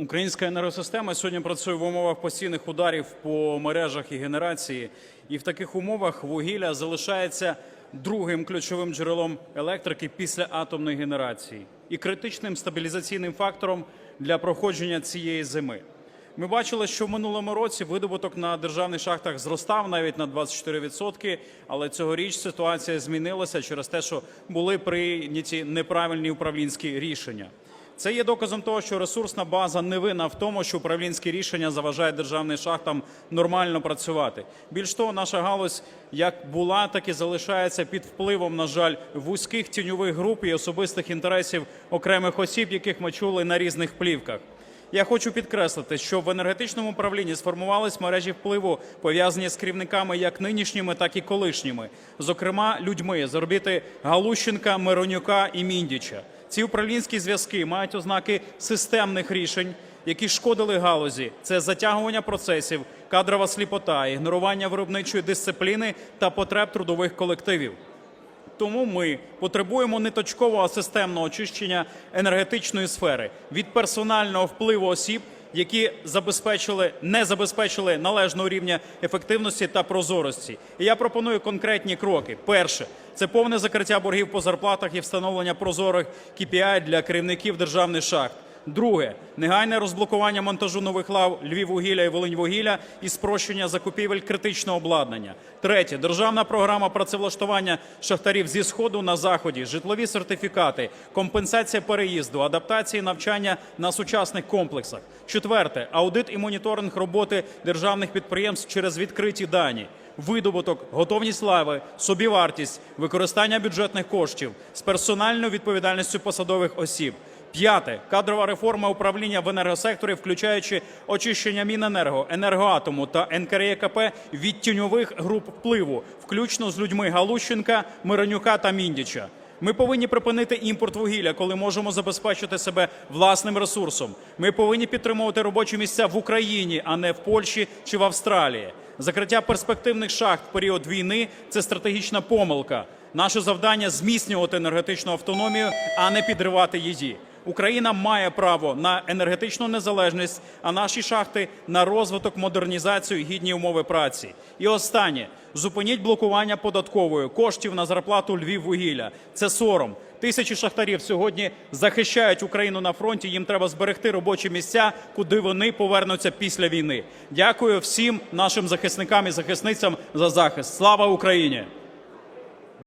Українська енергосистема сьогодні працює в умовах постійних ударів по мережах і генерації, і в таких умовах вугілля залишається другим ключовим джерелом електрики після атомної генерації і критичним стабілізаційним фактором для проходження цієї зими. Ми бачили, що в минулому році видобуток на державних шахтах зростав навіть на 24%, але цьогоріч ситуація змінилася через те, що були прийняті неправильні управлінські рішення. Це є доказом того, що ресурсна база не винна в тому, що управлінські рішення заважають державним шахтам нормально працювати. Більш того, наша галузь як була, так і залишається під впливом, на жаль, вузьких тіньових груп і особистих інтересів окремих осіб, яких ми чули на різних плівках. Я хочу підкреслити, що в енергетичному управлінні сформувались мережі впливу, пов'язані з керівниками як нинішніми, так і колишніми, зокрема людьми з орбіти Галущенка, Миронюка і Міндіча. Ці управлінські зв'язки мають ознаки системних рішень, які шкодили галузі. Це затягування процесів, кадрова сліпота, ігнорування виробничої дисципліни та потреб трудових колективів. Тому ми потребуємо не точкового, а системного очищення енергетичної сфери від персонального впливу осіб, які забезпечили не забезпечили належного рівня ефективності та прозорості. І я пропоную конкретні кроки. Перше це повне закриття боргів по зарплатах і встановлення прозорих KPI для керівників державних шахт. Друге негайне розблокування монтажу нових лав Львіввугілля і Волиньвугілля і спрощення закупівель критичного обладнання. Третє державна програма працевлаштування шахтарів зі сходу на заході, житлові сертифікати, компенсація переїзду, адаптації навчання на сучасних комплексах. Четверте аудит і моніторинг роботи державних підприємств через відкриті дані. Видобуток, готовність лави, собівартість, використання бюджетних коштів з персональною відповідальністю посадових осіб. П'яте кадрова реформа управління в енергосекторі, включаючи очищення Міненерго, енергоатому та НКРЕКП від тіньових груп впливу, включно з людьми Галущенка, Миронюка та Міндіча. Ми повинні припинити імпорт вугілля, коли можемо забезпечити себе власним ресурсом. Ми повинні підтримувати робочі місця в Україні, а не в Польщі чи в Австралії. Закриття перспективних шахт в період війни це стратегічна помилка. Наше завдання зміцнювати енергетичну автономію, а не підривати її. Україна має право на енергетичну незалежність, а наші шахти на розвиток, модернізацію, гідні умови праці. І останнє зупиніть блокування податкової коштів на зарплату Львіввугілля. Це сором. Тисячі шахтарів сьогодні захищають Україну на фронті. Їм треба зберегти робочі місця, куди вони повернуться після війни. Дякую всім нашим захисникам і захисницям за захист. Слава Україні!